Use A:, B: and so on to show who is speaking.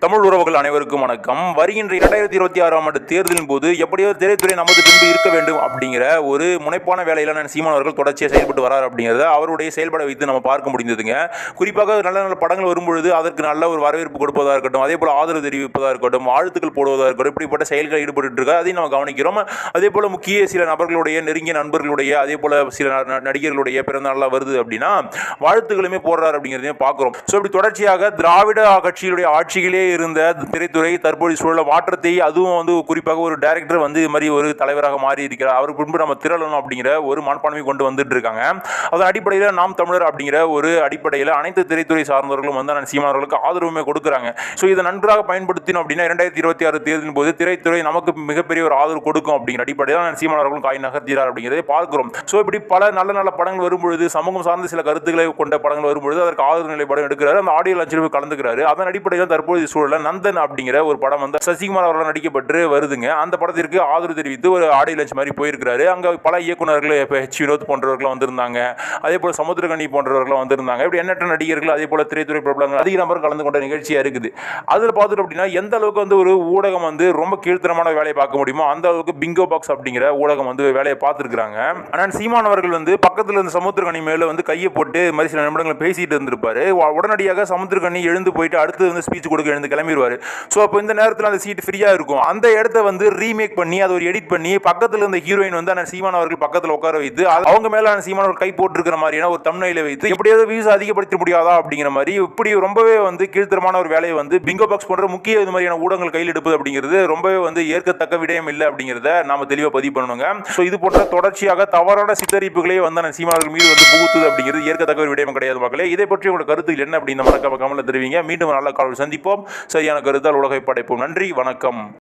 A: தமிழ் உறவுகள் அனைவருக்கும் வணக்கம். வருகின்ற இரண்டாயிரத்தி இருபத்தி ஆறாம் ஆண்டு தேர்தலின் போது எப்படியோ திரைத்துறை நமது பின்பு இருக்க வேண்டும் அப்படிங்கிற ஒரு முனைப்பான வேலையில சீமான் அவர்கள் தொடர்ச்சியாக செயல்பட்டு வரார் அப்படிங்கிறத அவருடைய செயல்பட வைத்து நம்ம பார்க்க முடிந்ததுங்க. குறிப்பாக நல்ல நல்ல படங்கள் வரும்பொழுது அதற்கு நல்ல ஒரு வரவேற்பு கொடுப்பதாக இருக்கட்டும் அதே போல ஆதரவு தெரிவிப்பதாக இருக்கட்டும் வாழ்த்துக்கள் போடுவதாக இருக்கட்டும் இப்படிப்பட்ட செயல்களில் ஈடுபட்டு இருக்கார் அதையும் நம்ம கவனிக்கிறோம். அதே போல முக்கிய சில நபர்களுடைய நெருங்கிய நண்பர்களுடைய அதே போல சில ந- நடிகர்களுடைய பிறந்த நாளாக வருது அப்படின்னா வாழ்த்துக்களுமே போடுறாரு அப்படிங்கிறதையும் பார்க்குறோம். ஸோ இப்படி தொடர்ச்சியாக திராவிட கட்சியினுடைய ஆட்சிகளே இருந்த திரைத்துறை தற்போது சூழல மாற்றத்தை அதுவும் வந்து குறிப்பாக ஒரு டைரக்டர் வந்து இது மாதிரி ஒரு தலைவராக மாறி இருக்கிறார் அவருக்கு பின்பு நம்ம திரளணும் அப்படிங்கிற ஒரு மனப்பான்மை கொண்டு வந்துட்டு இருக்காங்க. அதன் அடிப்படையில் நாம் தமிழர் அப்படிங்கிற ஒரு அடிப்படையில் அனைத்து திரைத்துறை சார்ந்தவர்களும் வந்து நான் சீமான் அவர்களுக்கு ஆதரவுமே கொடுக்குறாங்க. ஸோ இதை நன்றாக பயன்படுத்தினோம் அப்படின்னா இரண்டாயிரத்தி இருபத்தி ஆறு தேர்தலின் போது திரைத்துறை நமக்கு மிகப்பெரிய ஒரு ஆதரவு கொடுக்கும் அப்படிங்கிற அடிப்படையில் நான் சீமானவர்களும் காய் நகர்த்தினார் அப்படிங்கிறதை பார்க்கிறோம். ஸோ இப்படி பல நல்ல நல்ல படங்கள் வரும்பொழுது சமூகம் சார்ந்த சில கருத்துக்களை கொண்ட படங்கள் வரும்பொழுது அதற்கு ஆதரவு நிலைப்பாடு எடுக்கிறாரு. அந்த ஆடியோ லஞ்சிலும் கலந்துக்கிறாரு. அதன் அடிப்படையில் தற்போது சூழலில் நந்தன் அப்படிங்கிற ஒரு படம் வந்து சசிகுமார் அவர்கள் நடிக்கப்பட்டு வருதுங்க. அந்த படத்திற்கு ஆதரவு தெரிவித்து ஒரு ஆடியோ லஞ்ச் மாதிரி போயிருக்கிறாரு. அங்கே பல இயக்குனர்கள் இப்போ ஹெச் வினோத் போன்றவர்கள் வந்திருந்தாங்க. அதே போல் சமுத்திரகனி போன்றவர்களும் வந்திருந்தாங்க. இப்படி எண்ணற்ற நடிகர்கள் அதே போல் திரைத்துறை பிரபலங்கள் அதிக நபர் கலந்து கொண்ட நிகழ்ச்சியாக இருக்குது. அதில் பார்த்துட்டு அப்படின்னா எந்த அளவுக்கு வந்து ஒரு ஊடகம் வந்து ரொம்ப கீழ்த்தரமான வேலையை பார்க்க முடியுமோ அந்த அளவுக்கு பிங்கோ பாக்ஸ் அப்படிங்கிற ஊடகம் வந்து வேலையை பார்த்துருக்குறாங்க. ஆனால் சீமான் அவர்கள் வந்து பக்கத்தில் இருந்த சமுத்திரகனி மேலே வந்து கையை போட்டு மாதிரி சில நிமிடங்கள் பேசிட்டு இருந்திருப்பாரு. உடனடியாக சமுத்திரகனி எழுந்து போயிட்டு அடுத்து வந்து ஸ்பீச் கொடுக்க எழுந்து கிளம்பிடுவார் ஸோ அப்போ இந்த நேரத்தில் அந்த சீட் ஃப்ரீயாக இருக்கும். அந்த இடத்த வந்து ரீமேக் பண்ணி அதை ஒரு எடிட் பண்ணி பக்கத்தில் இருந்த ஹீரோயின் வந்து அந்த சீமான் அவர்கள் பக்கத்தில் உட்கார வைத்து அவங்க மேலே அந்த சீமான் அவர்கள் கை போட்டிருக்கிற மாதிரியான ஒரு தமிழ்நிலை வைத்து எப்படியாவது வியூஸ் அதிகப்படுத்த முடியாதா அப்படிங்கிற மாதிரி இப்படி ரொம்பவே வந்து கீழ்த்தரமான ஒரு வேலையை வந்து பிங்கோ பாக்ஸ் போன்ற முக்கிய இது மாதிரியான ஊடகங்கள் கையில் எடுப்பது அப்படிங்கிறது ரொம்பவே வந்து ஏற்கத்தக்க விடயம் இல்லை அப்படிங்கிறத நாம தெளிவாக பதிவு பண்ணணுங்க. ஸோ இது போன்ற தொடர்ச்சியாக தவறான சித்தரிப்புகளே வந்து அந்த சீமானவர்கள் மீது வந்து புகுத்துது அப்படிங்கிறது ஏற்கத்தக்க ஒரு விடயம் கிடையாது மக்களே. இதை பற்றி உங்களோட கருத்துக்கள் என்ன அப்படின்னு மறக்காம கமலில் தெரிவிங்க. மீண்டும் நல்ல காலம் சந்திப்போம். சரியான கருத்தால் உலகை படைப்போம். நன்றி வணக்கம்.